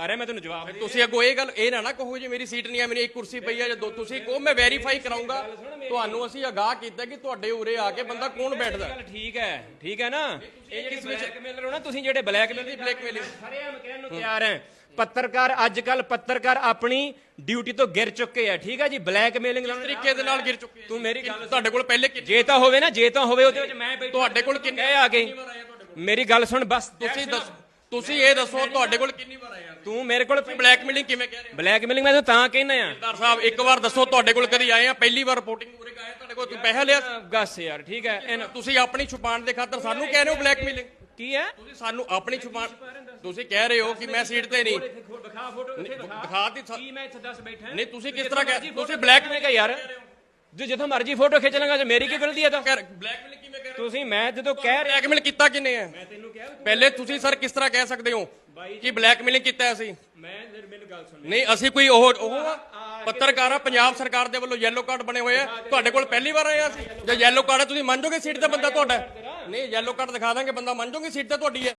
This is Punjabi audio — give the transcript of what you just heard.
ਆ ਰਿਹਾ ਮੈਂ ਤੈਨੂੰ ਜਵਾਬ ਤੁਸੀਂ ਅੱਗੋਂ ਇਹ ਗੱਲ ਇਹ ਨਾ ਨਾ ਕਹੋ ਜੀ ਮੇਰੀ ਸੀਟ ਨਹੀਂ ਆ ਮੇਰੀ ਇੱਕ ਕੁਰਸੀ ਪਈ ਆ ਜਾਂ ਦੋ ਤੁਸੀਂ ਕਹੋ ਮੈਂ ਵੈਰੀਫਾਈ ਕਰਾਉਂਗਾ। ਤੁਹਾਨੂੰ ਅਸੀਂ ਅਗਾਹ ਕੀਤਾ ਕਿ ਤੁਹਾਡੇ ਉਰੇ ਆ ਕੇ ਬੰਦਾ ਕੌਣ ਬੈਠਦਾ। ਗੱਲ ਠੀਕ ਹੈ ਠੀਕ ਹੈ ਨਾ? ਇਹ ਕਿਸ ਵਿੱਚ ਬਲੈਕਮੇਲਰ ਹੋ ਨਾ ਤੁਸੀਂ ਜਿਹੜੇ ਬਲੈਕਮੇਲ ਦੀ blackmailing? ਹਰਿਆਮ ਕਹਿਣ ਨੂੰ ਤਿਆਰ ਹੈ। ਪੱਤਰਕਾਰ ਅੱਜ ਕੱਲ ਪੱਤਰਕਾਰ ਆਪਣੀ ਡਿਊਟੀ ਤੋਂ ਗਿਰ ਚੁੱਕੇ ਆ ਠੀਕ ਹੈ ਜੀ? ਬਲੈਕਮੇਲਿੰਗ ਤਰੀਕੇ ਦੇ ਨਾਲ ਗਿਰ ਚੁੱਕੇ ਤੂੰ ਮੇਰੀ ਗੱਲ ਤੁਹਾਡੇ ਕੋਲ ਪਹਿਲੇ ਜੇ ਤਾਂ ਹੋਵੇ ਨਾ ਜੇ ਤਾਂ ਹੋਵੇ ਉਹਦੇ ਵਿੱਚ ਮੈਂ ਤੁਹਾਡੇ ਕੋਲ ਕਿੰਨੇ ਆ ਗਏ? ਮੇਰੀ ਗੱਲ ਸੁਣ ਬਸ ਤੁਸੀਂ ਦੱਸੋ ਤੁਸੀਂ ਇਹ ਦੱਸੋ ਤੁਹਾਡੇ ਕੋਲ ਕਿੰਨੀ ਵਾਰ ਆਇਆ ਤੂੰ ਮੇਰੇ ਕੋਲ ਬਲੈਕਮੇਲਿੰਗ ਕਿਵੇਂ ਕਹਿ ਰਹੇ? ਹੋ ਬਲੈਕਮੇਲਿੰਗ ਮੈਂ ਤਾਂ ਕਹਿਣਾ ਆ ਸਰਦਾਰ ਸਾਹਿਬ ਇੱਕ ਵਾਰ ਦੱਸੋ ਤੁਹਾਡੇ ਕੋਲ ਕਦੀ ਆਏ ਆ? ਪਹਿਲੀ ਵਾਰ ਰਿਪੋਰਟਿੰਗ ਉਰੇ ਆਏ ਤੁਹਾਡੇ ਕੋਲ ਤੁਸੀਂ ਪੈਸਾ ਲਿਆ? ਗੱਸ ਯਾਰ ਠੀਕ ਹੈ ਤੁਸੀਂ ਆਪਣੀ ਛੁਪਾਣ ਦੇ ਖਾਤਰ ਸਾਨੂੰ ਕਹਿ ਰਹੇ ਹੋ ਬਲੈਕਮੇਲਿੰਗ ਕੀ ਹੈ? ਤੁਸੀਂ ਸਾਨੂੰ ਆਪਣੀ ਛੁਪਾਣ ਤੁਸੀਂ ਕਹਿ ਰਹੇ ਹੋ ਕਿ ਮੈਂ ਸੀਟ ਤੇ ਨਹੀਂ। ਦਿਖਾ ਫੋਟੋ ਦਿਖਾਤੀ ਸਾ- ਕੀ ਮੈਂ ਇੱਥੇ ਦੱਸ ਬੈਠਾ ਨਹੀਂ ਤੁਸੀਂ ਕਿਸ ਤਰ੍ਹਾਂ ਕਹਿ ਤੁਸੀਂ ਬਲੈਕਮੇਲ ਮੈਂ ਕਿਹਾ ਯਾਰ ਜੇ ਜਦੋਂ ਮਰਜ਼ੀ ਫੋਟੋ ਖਿੱਚ ਲਾਂਗਾ ਤੇ ਮੇਰੀ ਕੀ ਗਲਤੀ ਹੈ ਤਾਂ। ਬਲੈਕਮੇਲ ਕਿਵੇਂ ਕਹਿ ਰਹੇ ਤੁਸੀਂ ਮੈਂ ਜਦੋਂ ਕਹਿ ਰਿਹਾ ਬਲੈਕਮੇਲ ਕੀਤਾ ਕਿਨੇ ਹੈ ਮੈਂ ਤੈਨੂੰ ਕਿਹਾ ਪਹਿਲੇ ਤੁਸੀਂ ਸਰ ਕਿਸ ਤਰ੍ਹਾਂ ਕਹਿ ਸਕਦੇ ਹੋ ਕਿ ਬਲੈਕਮੇਲਿੰਗ ਕੀਤਾ ਅਸੀਂ? ਮੈਂ ਮੈਨੂੰ ਗੱਲ ਸੁਣ ਨਹੀਂ ਅਸੀਂ ਕੋਈ ਉਹ ਉਹ? ਪੱਤਰਕਾਰ ਆ ਪੰਜਾਬ ਸਰਕਾਰ ਦੇ ਵੱਲੋਂ ਯੈਲੋ ਕਾਰਡ ਬਣੇ ਹੋਏ ਆ। ਤੁਹਾਡੇ ਕੋਲ ਪਹਿਲੀ ਵਾਰ ਆਏ ਆ ਅਸੀਂ। ਜੇ ਯੈਲੋ ਕਾਰਡ ਹੈ ਤੁਸੀਂ ਮੰਨ ਜਾਓਗੇ ਸੀਟ ਤੇ ਬੰਦਾ ਤੁਹਾਡਾ? ਨਹੀਂ ਯੈਲੋ ਕਾਰਡ ਦਿਖਾ ਦਾਂਗੇ ਬੰਦਾ ਮੰਨ ਜਾਓਗੇ ਸੀਟ ਤੇ ਤੁਹਾਡੀ ਹੈ?